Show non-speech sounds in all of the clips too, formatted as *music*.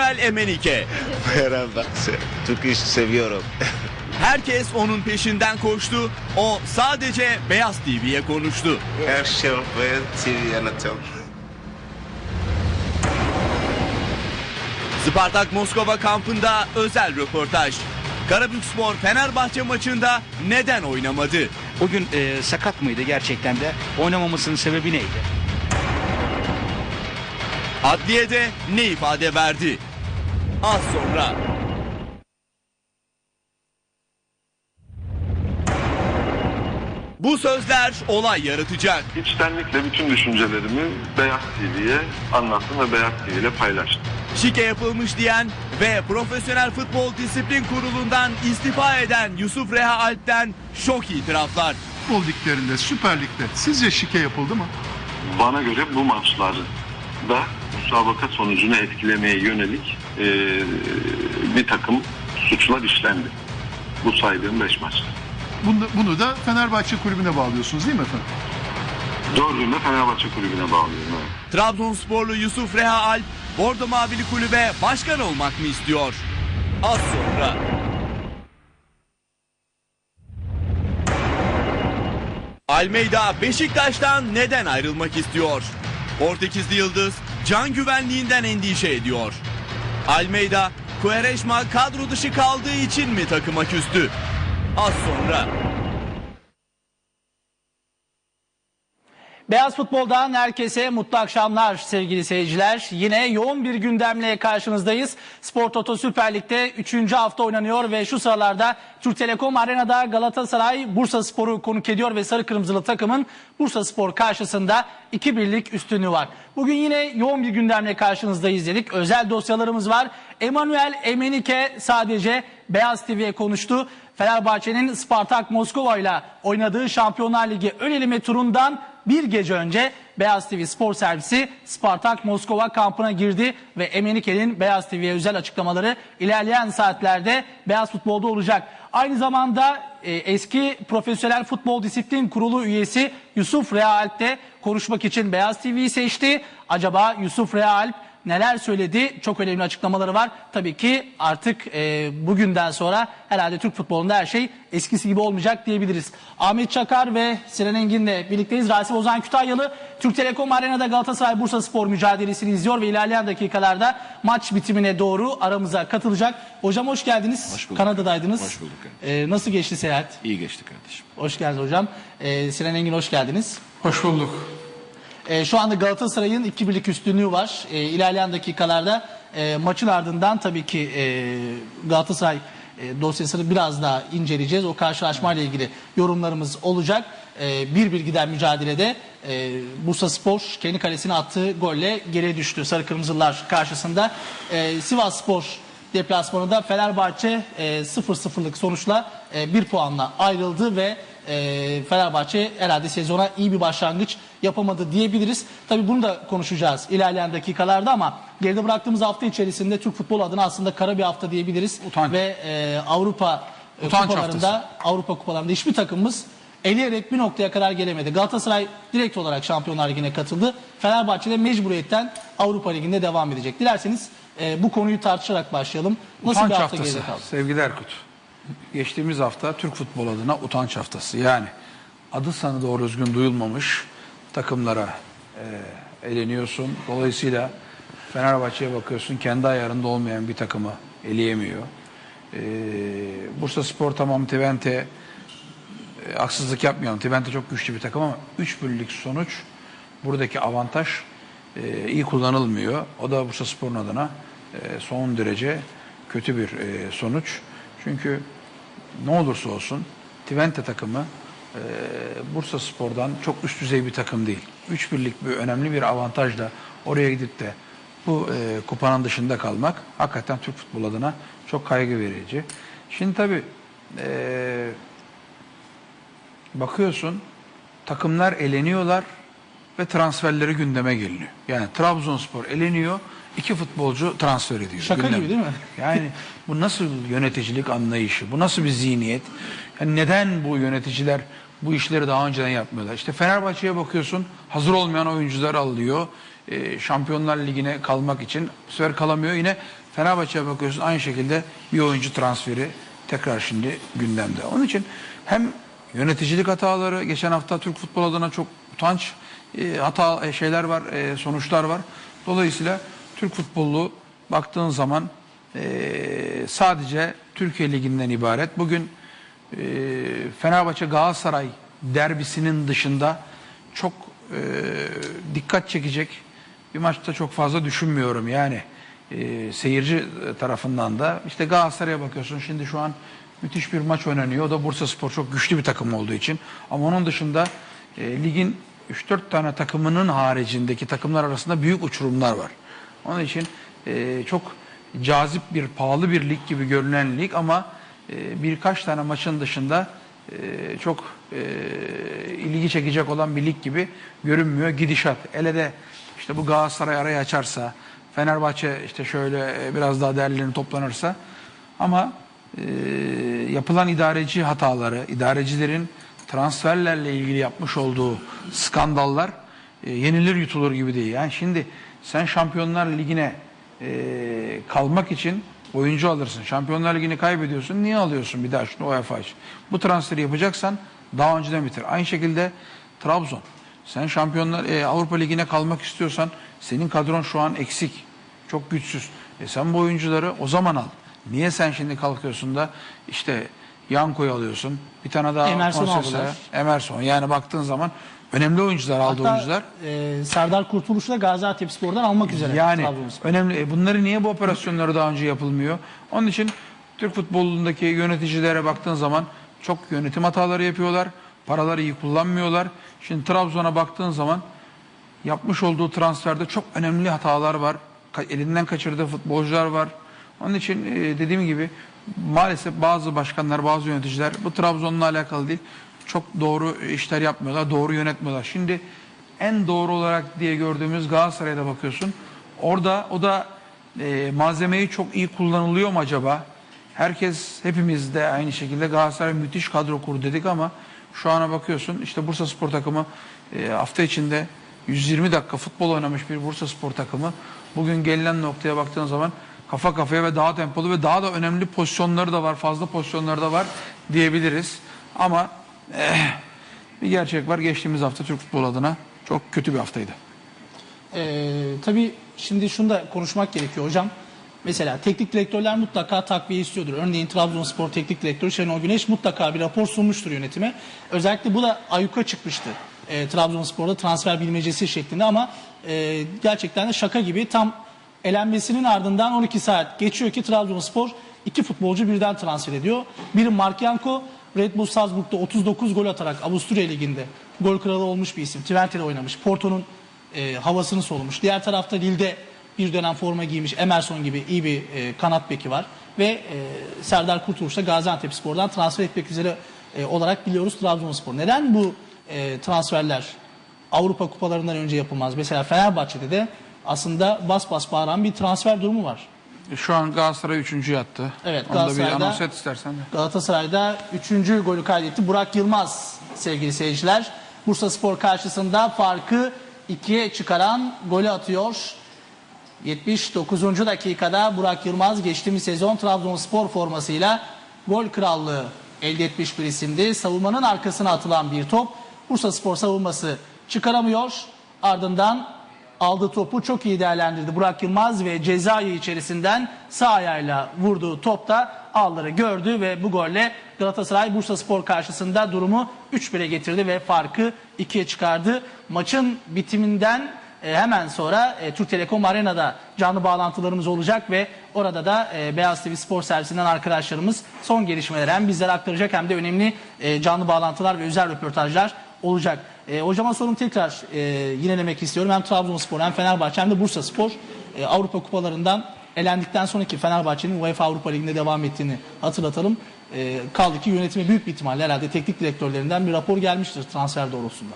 Emanuel Emenike. Merhaba. Çok iş seviyorum. Herkes onun peşinden koştu. O sadece Beyaz TV'ye konuştu. Her şey ve TV anlatım. Spartak Moskova kampında özel röportaj. Karabükspor Fenerbahçe maçında neden oynamadı? O gün e, sakat mıydı gerçekten de? Oynamamasının sebebi neydi? Adliyede ne ifade verdi? Az sonra. Bu sözler olay yaratacak. İçtenlikle bütün düşüncelerimi Beyaz TV'ye anlattım ve Beyaz TV ile paylaştım. Şike yapılmış diyen ve Profesyonel Futbol Disiplin Kurulu'ndan istifa eden Yusuf Reha Alp'ten şok itiraflar. futbol liglerinde, Süper Lig'de sizce şike yapıldı mı? Bana göre bu maçlarda müsabaka sonucunu etkilemeye yönelik e, bir takım suçlar işlendi. Bu saydığım 5 maçta. Bunu, bunu da Fenerbahçe kulübüne bağlıyorsunuz değil mi efendim? Dördünü de Fenerbahçe kulübüne bağlıyorum. Evet. Trabzonsporlu Yusuf Reha Alp, Bordo Mavili Kulübe başkan olmak mı istiyor? Az sonra. Almeyda Beşiktaş'tan neden ayrılmak istiyor? Portekizli Yıldız can güvenliğinden endişe ediyor. Almeyda, Quaresma kadro dışı kaldığı için mi takıma küstü? Az sonra. Beyaz Futbol'dan herkese mutlu akşamlar sevgili seyirciler. Yine yoğun bir gündemle karşınızdayız. Spor Toto Süper Lig'de 3. hafta oynanıyor ve şu sıralarda Türk Telekom Arena'da Galatasaray Bursa Spor'u konuk ediyor ve sarı kırmızılı takımın Bursa Spor karşısında 2 birlik üstünlüğü var. Bugün yine yoğun bir gündemle karşınızdayız dedik. Özel dosyalarımız var. Emanuel Emenike sadece Beyaz TV'ye konuştu. Fenerbahçe'nin Spartak Moskova ile oynadığı Şampiyonlar Ligi ön eleme turundan bir gece önce Beyaz TV Spor Servisi Spartak Moskova kampına girdi ve Emenike'nin Beyaz TV'ye özel açıklamaları ilerleyen saatlerde Beyaz Futbol'da olacak. Aynı zamanda e, eski Profesyonel Futbol Disiplin Kurulu üyesi Yusuf Realp de konuşmak için Beyaz TV'yi seçti. Acaba Yusuf Realp neler söyledi? Çok önemli açıklamaları var. Tabii ki artık e, bugünden sonra herhalde Türk futbolunda her şey eskisi gibi olmayacak diyebiliriz. Ahmet Çakar ve Sinan Engin'le birlikteyiz. Rasip Ozan Kütahyalı Türk Telekom Arena'da Galatasaray Bursa Spor mücadelesini izliyor ve ilerleyen dakikalarda maç bitimine doğru aramıza katılacak. Hocam hoş geldiniz. Hoş bulduk. Kanada'daydınız. Hoş bulduk. E, nasıl geçti seyahat? İyi geçti kardeşim. Hoş geldiniz hocam. E, Sinan Engin hoş geldiniz. Hoş bulduk. E, şu anda Galatasaray'ın 2 birlik üstünlüğü var. E, ilerleyen dakikalarda e, maçın ardından tabii ki e, Galatasaray e, dosyasını biraz daha inceleyeceğiz. O karşılaşmayla ilgili yorumlarımız olacak. E, bir bir giden mücadelede e, Bursa Spor kendi kalesine attığı golle geriye düştü Sarı Kırmızılar karşısında. E, Sivas Spor deplasmanında Fenerbahçe e, 0-0'lık sonuçla e, bir puanla ayrıldı ve e, Fenerbahçe herhalde sezona iyi bir başlangıç yapamadı diyebiliriz. Tabii bunu da konuşacağız ilerleyen dakikalarda ama geride bıraktığımız hafta içerisinde Türk futbol adına aslında kara bir hafta diyebiliriz. Utanç. Ve e, Avrupa Utanç kupalarında haftası. Avrupa kupalarında hiçbir takımımız eleyerek bir noktaya kadar gelemedi. Galatasaray direkt olarak Şampiyonlar Ligi'ne katıldı. Fenerbahçe de mecburiyetten Avrupa Ligi'nde devam edecek. Dilerseniz e, bu konuyu tartışarak başlayalım. Nasıl Utanç bir hafta haftası geride kaldı? sevgili Erkut. Geçtiğimiz hafta Türk futbol adına utanç haftası. Yani adı sanı doğru düzgün duyulmamış takımlara e, eleniyorsun. Dolayısıyla Fenerbahçe'ye bakıyorsun kendi ayarında olmayan bir takımı eleyemiyor. E, Bursa Spor tamam Twente e, haksızlık yapmayalım. Twente çok güçlü bir takım ama 3 birlik sonuç buradaki avantaj e, iyi kullanılmıyor. O da Bursa Spor'un adına e, son derece kötü bir e, sonuç. Çünkü ne olursa olsun Twente takımı e, Bursa Spor'dan çok üst düzey bir takım değil. 3 birlik bir önemli bir avantajla oraya gidip de bu e, kupanın dışında kalmak hakikaten Türk futbol adına çok kaygı verici. Şimdi tabii e, bakıyorsun takımlar eleniyorlar ve transferleri gündeme geliniyor. Yani Trabzonspor eleniyor, iki futbolcu transfer ediyor. Şaka gibi değil mi? *laughs* Yani bu nasıl yöneticilik anlayışı, bu nasıl bir zihniyet? Yani neden bu yöneticiler bu işleri daha önceden yapmıyorlar? İşte Fenerbahçe'ye bakıyorsun, hazır olmayan oyuncular alıyor. e, Şampiyonlar Ligi'ne kalmak için bu sefer kalamıyor. Yine Fenerbahçe'ye bakıyorsun aynı şekilde bir oyuncu transferi tekrar şimdi gündemde. Onun için hem yöneticilik hataları geçen hafta Türk futbol adına çok utanç e, hata e, şeyler var, e, sonuçlar var. Dolayısıyla Türk futbolu baktığın zaman e, sadece Türkiye Ligi'nden ibaret. Bugün e, Fenerbahçe Galatasaray derbisinin dışında çok e, dikkat çekecek bir maçta çok fazla düşünmüyorum. Yani e, seyirci tarafından da işte Galatasaray'a bakıyorsun şimdi şu an müthiş bir maç oynanıyor. O da Bursa Spor çok güçlü bir takım olduğu için. Ama onun dışında e, ligin 3-4 tane takımının haricindeki takımlar arasında büyük uçurumlar var. Onun için e, çok cazip bir, pahalı bir lig gibi görünen lig ama e, birkaç tane maçın dışında e, çok e, ilgi çekecek olan bir lig gibi görünmüyor. Gidişat. Ele de işte bu Galatasaray arayı açarsa, Fenerbahçe işte şöyle e, biraz daha değerlerini toplanırsa ama e, yapılan idareci hataları, idarecilerin transferlerle ilgili yapmış olduğu skandallar e, yenilir yutulur gibi değil. Yani şimdi sen Şampiyonlar Ligi'ne e, kalmak için oyuncu alırsın. Şampiyonlar Ligi'ni kaybediyorsun. Niye alıyorsun bir daha şunu UEFA için? Bu transferi yapacaksan daha önceden bitir. Aynı şekilde Trabzon. Sen Şampiyonlar e, Avrupa Ligi'ne kalmak istiyorsan senin kadron şu an eksik. Çok güçsüz. E sen bu oyuncuları o zaman al. Niye sen şimdi kalkıyorsun da işte Yanko'yu alıyorsun. Bir tane daha Emerson aldılar. Emerson. Yani baktığın zaman önemli oyuncular aldı Hatta oyuncular. e, Serdar Kurtuluş'u da Gaziantepspor'dan almak üzere. Yani önemli. E, Bunları niye bu operasyonları daha önce yapılmıyor? Onun için Türk futbolundaki yöneticilere baktığın zaman çok yönetim hataları yapıyorlar. Paraları iyi kullanmıyorlar. Şimdi Trabzon'a baktığın zaman yapmış olduğu transferde çok önemli hatalar var. Elinden kaçırdığı futbolcular var. Onun için e, dediğim gibi maalesef bazı başkanlar, bazı yöneticiler bu Trabzon'la alakalı değil. Çok doğru işler yapmıyorlar, doğru yönetmiyorlar. Şimdi en doğru olarak diye gördüğümüz Galatasaray'da bakıyorsun. Orada o da e, malzemeyi çok iyi kullanılıyor mu acaba? Herkes hepimiz de aynı şekilde Galatasaray müthiş kadro kurdu dedik ama şu ana bakıyorsun işte Bursa Spor takımı e, hafta içinde 120 dakika futbol oynamış bir Bursa Spor takımı. Bugün gelinen noktaya baktığın zaman kafa kafaya ve daha tempolu ve daha da önemli pozisyonları da var, fazla pozisyonları da var diyebiliriz. Ama eh, bir gerçek var. Geçtiğimiz hafta Türk futbol adına çok kötü bir haftaydı. Ee, tabii şimdi şunu da konuşmak gerekiyor hocam. Mesela teknik direktörler mutlaka takviye istiyordur. Örneğin Trabzonspor teknik direktörü Şenol Güneş mutlaka bir rapor sunmuştur yönetime. Özellikle bu da ayyuka çıkmıştı. Ee, Trabzonspor'da transfer bilmecesi şeklinde ama e, gerçekten de şaka gibi tam elenmesinin ardından 12 saat geçiyor ki Trabzonspor iki futbolcu birden transfer ediyor. Biri Markianko, Red Bull Salzburg'da 39 gol atarak Avusturya Ligi'nde gol kralı olmuş bir isim. Twente'de oynamış. Porto'nun e, havasını solumuş. Diğer tarafta Lille'de bir dönem forma giymiş Emerson gibi iyi bir e, kanat beki var. Ve e, Serdar Kurtuluş da Gaziantepspor'dan transfer etmek üzere e, olarak biliyoruz Trabzonspor. Neden bu e, transferler Avrupa kupalarından önce yapılmaz? Mesela Fenerbahçe'de de aslında bas bas bağıran bir transfer durumu var. Şu an Galatasaray 3. yattı. Evet, Onu da bir Galatasaray'da- anons et istersen de. Galatasaray'da 3. golü kaydetti. Burak Yılmaz sevgili seyirciler. Bursa Spor karşısında farkı ikiye çıkaran golü atıyor. 79. dakikada Burak Yılmaz geçtiğimiz sezon Trabzonspor formasıyla gol krallığı elde etmiş bir isimdi. Savunmanın arkasına atılan bir top. Bursa Spor savunması çıkaramıyor. Ardından aldığı topu çok iyi değerlendirdi Burak Yılmaz ve cezayı içerisinden sağ ayağıyla vurduğu topta ağları gördü ve bu golle Galatasaray Bursa Spor karşısında durumu 3-1'e getirdi ve farkı 2'ye çıkardı. Maçın bitiminden e, hemen sonra e, Türk Telekom Arena'da canlı bağlantılarımız olacak ve orada da e, Beyaz TV Spor Servisinden arkadaşlarımız son gelişmeleri hem bizlere aktaracak hem de önemli canlı bağlantılar ve özel röportajlar olacak. E, hocama sorum tekrar e, yinelemek istiyorum. Hem Trabzonspor hem Fenerbahçe hem de Bursa Spor e, Avrupa kupalarından elendikten sonraki Fenerbahçe'nin UEFA Avrupa Ligi'nde devam ettiğini hatırlatalım. E, kaldı ki yönetime büyük bir ihtimalle herhalde teknik direktörlerinden bir rapor gelmiştir transfer doğrultusunda.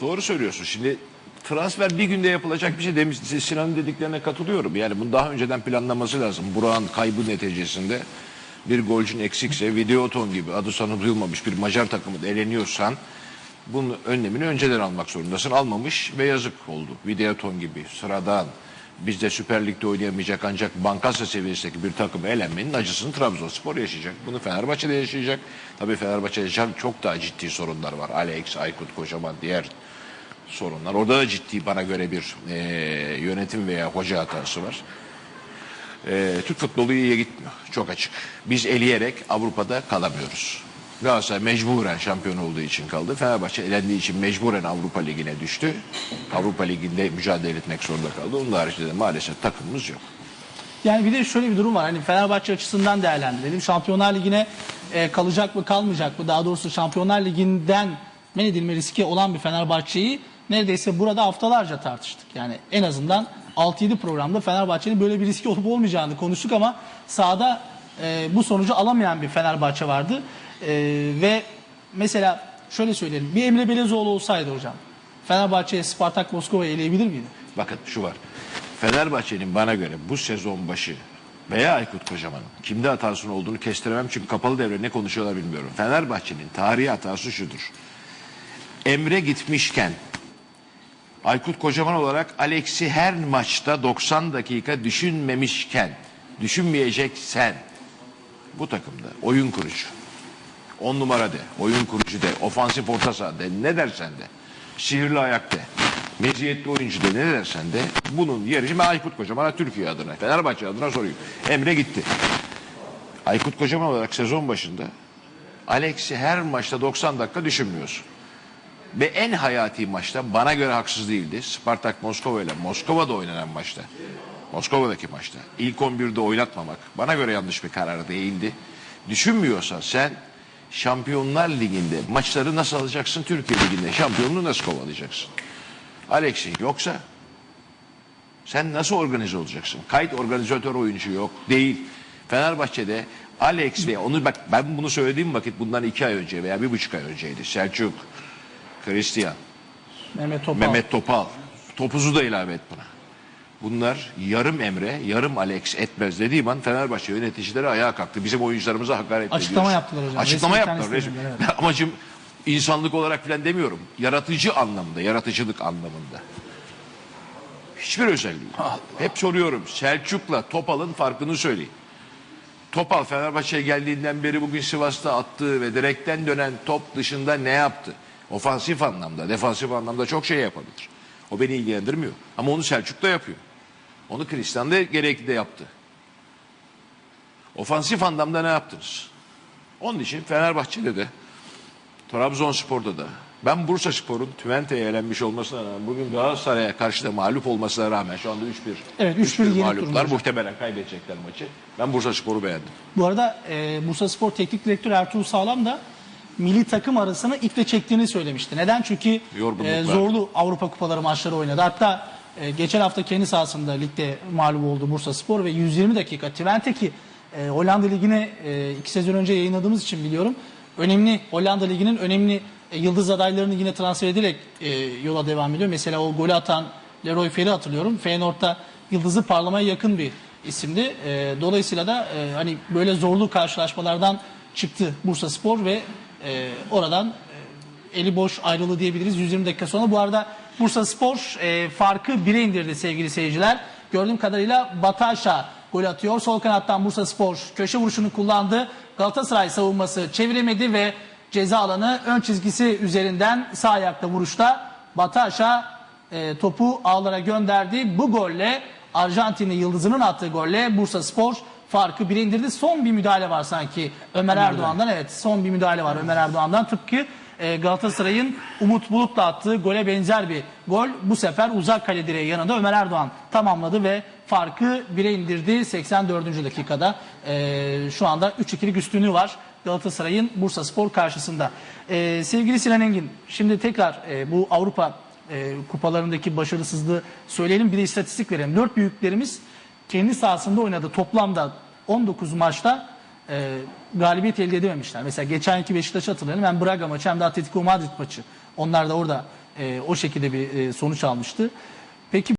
Doğru söylüyorsun. Şimdi transfer bir günde yapılacak bir şey demiş. Sinan'ın dediklerine katılıyorum. Yani bunu daha önceden planlaması lazım. Burak'ın kaybı neticesinde bir golcün eksikse Videoton gibi adı sanı duyulmamış bir Macar takımı eleniyorsan bunun önlemini önceden almak zorundasın. Almamış ve yazık oldu. Videoton gibi sıradan bizde Süper Lig'de oynayamayacak ancak Bankasya seviyesindeki bir takım elenmenin acısını Trabzonspor yaşayacak. Bunu Fenerbahçe'de yaşayacak. Tabii Fenerbahçe'de yaşayan çok daha ciddi sorunlar var. Alex, Aykut Kocaman, diğer sorunlar. Orada da ciddi bana göre bir eee, yönetim veya hoca hatası var. Eee, Türk futbolu iyiye gitmiyor. Çok açık. Biz eleyerek Avrupa'da kalamıyoruz. Galatasaray mecburen şampiyon olduğu için kaldı. Fenerbahçe elendiği için mecburen Avrupa Ligi'ne düştü. Avrupa Ligi'nde mücadele etmek zorunda kaldı. Onun haricinde de maalesef takımımız yok. Yani bir de şöyle bir durum var. Hani Fenerbahçe açısından değerlendirelim. Şampiyonlar Ligi'ne e, kalacak mı kalmayacak mı? Daha doğrusu Şampiyonlar Ligi'nden men edilme riski olan bir Fenerbahçe'yi neredeyse burada haftalarca tartıştık. Yani en azından 6-7 programda Fenerbahçe'nin böyle bir riski olup olmayacağını konuştuk ama sahada e, bu sonucu alamayan bir Fenerbahçe vardı. E, ve mesela şöyle söyleyelim. Bir Emre Belezoğlu olsaydı hocam Fenerbahçe Spartak Moskova'yı eleyebilir miydi? Bakın şu var. Fenerbahçe'nin bana göre bu sezon başı veya Aykut Kocaman'ın kimde hatasının olduğunu kestiremem çünkü kapalı devre ne konuşuyorlar bilmiyorum. Fenerbahçe'nin tarihi hatası şudur. Emre gitmişken Aykut Kocaman olarak Alex'i her maçta 90 dakika düşünmemişken düşünmeyeceksen bu takımda oyun kurucu. 10 numara de, oyun kurucu de, ofansif orta saha de, ne dersen de, sihirli ayak de, meziyetli oyuncu de, ne dersen de bunun yeri, şimdi Aykut Kocaman'a Türkiye adına, Fenerbahçe adına sorayım. Emre gitti. Aykut Kocaman olarak sezon başında Alex'i her maçta 90 dakika düşünmüyorsun. Ve en hayati maçta bana göre haksız değildi. Spartak Moskova ile Moskova'da oynanan maçta. Moskova'daki maçta. ilk 11'de oynatmamak bana göre yanlış bir karar değildi. Düşünmüyorsan sen Şampiyonlar Ligi'nde maçları nasıl alacaksın? Türkiye Ligi'nde şampiyonluğu nasıl kovalayacaksın? Alex'in yoksa sen nasıl organize olacaksın? Kayıt organizatör oyuncu yok. Değil. Fenerbahçe'de Alex ve onu bak ben bunu söylediğim vakit bundan iki ay önce veya bir buçuk ay önceydi. Selçuk, Christian, Mehmet Topal. Mehmet Topal. Topuzu da ilave et buna. Bunlar yarım Emre, yarım Alex etmez dediğim an Fenerbahçe yöneticileri ayağa kalktı. Bizim oyuncularımıza hakaret Açıklama ediyoruz. yaptılar hocam. Açıklama Resmi yaptılar. resmi. sitelerinde, *laughs* Amacım insanlık olarak falan demiyorum. Yaratıcı anlamda, yaratıcılık anlamında. Hiçbir özelliği. yok. Hep soruyorum. Selçuk'la Topal'ın farkını söyleyin. Topal Fenerbahçe'ye geldiğinden beri bugün Sivas'ta attığı ve direkten dönen top dışında ne yaptı? Ofansif anlamda, defansif anlamda çok şey yapabilir. O beni ilgilendirmiyor. Ama onu Selçuk da yapıyor. Onu Christian da gerekli de yaptı. Ofansif anlamda ne yaptınız? Onun için Fenerbahçe'de de Trabzonspor'da da ben Bursa Spor'un Tüvente'ye elenmiş olmasına rağmen bugün Galatasaray'a karşı da mağlup olmasına rağmen şu anda 3-1 Evet, 3-1 3-1 yenik mağluplar. Muhtemelen kaybedecekler maçı. Ben Bursa Spor'u beğendim. Bu arada e, Bursa Spor Teknik Direktörü Ertuğrul Sağlam da milli takım arasını iple çektiğini söylemişti. Neden? Çünkü e, zorlu Avrupa Kupaları maçları oynadı. Hatta e, geçen hafta kendi sahasında ligde mağlup oldu Bursa Spor ve 120 dakika Twente ki e, Hollanda Ligi'ne e, iki sezon önce yayınladığımız için biliyorum. Önemli Hollanda Ligi'nin önemli e, yıldız adaylarını yine transfer ederek e, yola devam ediyor. Mesela o golü atan Leroy Fer'i hatırlıyorum. Feyenoord'da yıldızı parlamaya yakın bir isimdi. E, dolayısıyla da e, hani böyle zorlu karşılaşmalardan çıktı Bursa Spor ve e, oradan e, eli boş ayrılı diyebiliriz 120 dakika sonra. Bu arada Bursa Spor e, farkı 1'e indirdi sevgili seyirciler. Gördüğüm kadarıyla Bataşa gol atıyor. Sol kanattan Bursa Spor köşe vuruşunu kullandı. Galatasaray savunması çeviremedi ve ceza alanı ön çizgisi üzerinden sağ ayakta vuruşta Bataşa e, topu ağlara gönderdi. Bu golle Arjantinli yıldızının attığı golle Bursa Spor farkı bire indirdi. Son bir müdahale var sanki Ömer Erdoğan'dan. Evet son bir müdahale var Ömer Erdoğan'dan. Tıpkı e, Galatasaray'ın Umut Bulut'la attığı gole benzer bir gol. Bu sefer uzak kale direği yanında Ömer Erdoğan tamamladı ve farkı bire indirdi 84. dakikada. E, şu anda 3-2'lik üstünlüğü var Galatasaray'ın Bursa Spor karşısında. E, sevgili Sinan Engin şimdi tekrar e, bu Avrupa e, kupalarındaki başarısızlığı söyleyelim. Bir de istatistik verelim. Dört büyüklerimiz kendi sahasında oynadı. Toplamda 19 maçta e, galibiyet elde edememişler. Mesela geçen yılki Beşiktaş'ı hatırlayalım. Hem Braga maçı hem de Atletico Madrid maçı. Onlar da orada e, o şekilde bir e, sonuç almıştı. Peki